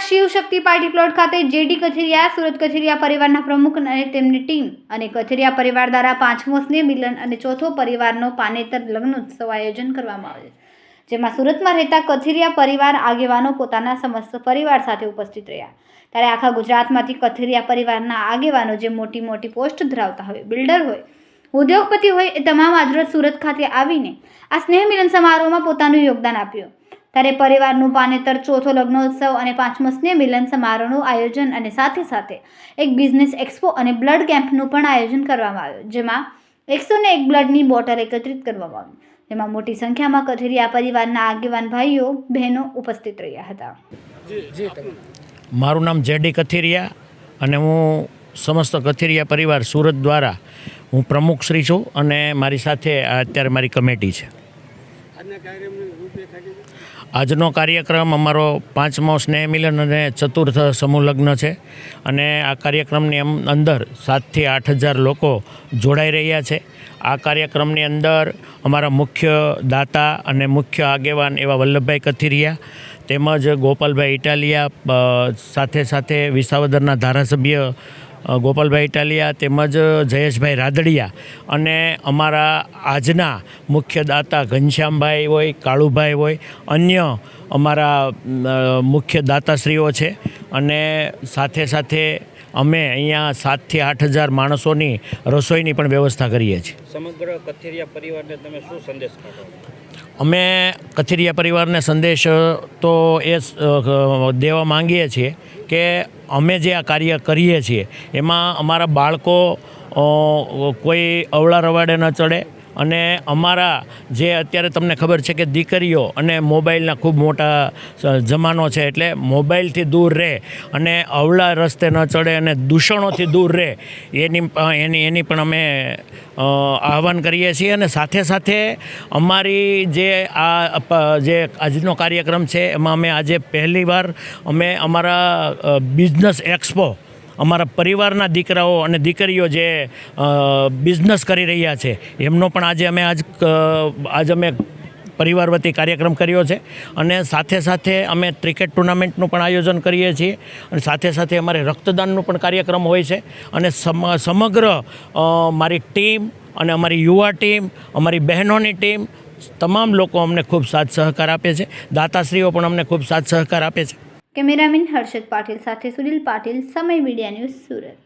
Shivshakti party plot ખાતે JD Kathiriya Surat Kathiriya પરિવારના પ્રમુખ અને તેમની ટીમ અને કથિરિયા પરિવાર દ્વારા પાંચમો સ્નેહ મિલન અને ચોથો પરિવારનો પાનેતર લગ્નોત્સવ આયોજન કરવામાં આવ્યો જેમાં સુરતમાં રહેતા કથિરિયા પરિવાર આગેવાનો પોતાના સમસ્ત પરિવાર સાથે ઉપસ્થિત રહ્યા. ત્યારે આખા ગુજરાતમાંથી કથિરિયા પરિવારના આગેવાનો જે મોટી મોટી પોસ્ટ ધરાવતા હોય, બિલ્ડર હોય, ઉદ્યોગપતિ હોય એ તમામ આજરોજ સુરત ખાતે આવીને આ સ્નેહ મિલન સમારોહમાં પોતાનું યોગદાન આપ્યું. ત્યારે પરિવારનું પાનેતર ચોથો લગ્નોત્સવ અને પાંચમો સ્નેહ મિલન સમારોહનું આયોજન અને સાથે સાથે એક બિઝનેસ એક્સપો અને બ્લડ કેમ્પનું પણ આયોજન કરવામાં આવ્યું જેમાં એકસો ને એક બ્લડની બોટલ એકત્રિત કરવામાં આવી જેમાં મોટી સંખ્યામાં કથેરિયા પરિવારના આગેવાન ભાઈઓ બહેનો ઉપસ્થિત રહ્યા હતા. મારું નામ જેડી કથેરિયા અને હું સમસ્ત કથેરિયા પરિવાર સુરત દ્વારા હું પ્રમુખ શ્રી છું અને મારી સાથે અત્યારે મારી કમિટી છે? આજનો કાર્યક્રમ અમારો પાંચમો સ્નેહ મિલન અને ચતુર્થ સમૂહ લગ્ન છે. અને આ કાર્યક્રમની અંદર સાતથી આઠ હજાર લોકો જોડાઈ રહ્યા છે. આ કાર્યક્રમની અંદર અમારા મુખ્ય દાતા અને મુખ્ય આગેવાન એવા વલ્લભભાઈ કથિરિયા તેમજ ગોપાલભાઈ ઇટાલિયા સાથે સાથે વિસાવદરના ધારાસભ્ય ગોપાલભાઈ ઇટાલિયા તેમજ જયેશભાઈ રાદડિયા અને અમારા આજના મુખ્ય દાતા ઘનશ્યામભાઈ હોય, કાળુભાઈ હોય, અન્ય અમારા મુખ્ય દાતાશ્રીઓ છે અને સાથે સાથે અમે અહીંયા સાતથી આઠ હજાર માણસોની રસોઈની પણ વ્યવસ્થા કરીએ છીએ. સમગ્ર કથિરિયા પરિવારને તમે શું સંદેશ અમે કથિરિયા પરિવારને સંદેશ તો એ દેવા માંગીએ છીએ કે અમે જે આ કાર્ય કરીએ છીએ એમાં અમારા બાળકો કોઈ અવળા રવાડે ન ચડે અને અમારા જે અત્યારે તમને ખબર છે કે દીકરીઓ અને મોબાઈલના ખૂબ મોટા જમાનો છે એટલે મોબાઈલથી દૂર રહે અને અવળા રસ્તે ન ચડે અને દૂષણોથી દૂર રહે, એની એની એની પણ અમે આહવાન કરીએ છીએ અને સાથે સાથે અમારી જે આ જે આજનો કાર્યક્રમ છે એમાં અમે આજે પહેલીવાર અમે અમારા બિઝનેસ એક્સપો અમારા પરિવારના દીકરાઓ અને દીકરીઓ જે બિઝનેસ કરી રહ્યા છે, એમનો પણ આજે અમે આજ આજ અમે પરિવાર વતી કાર્યક્રમ કર્યો છે. અને સાથે સાથે અમે ક્રિકેટ ટુર્નામેન્ટનું પણ આયોજન કરીએ છીએ. અને સાથે સાથે અમારે રક્તદાનનું પણ કાર્યક્રમ હોય છે. અને સમ, સમગ્ર મારી ટીમ અને અમારી યુવા ટીમ, અમારી બહેનોની ટીમ, તમામ લોકો અમને ખૂબ સાથ સહકાર આપે છે. દાતાશ્રીઓ પણ અમને ખૂબ સાથ સહકાર આપે છે. કેમેરામેન હર્ષદ પાટીલ સાથે સુનિલ પાટીલ સમય મીડિયા ન્યૂઝ સુરત.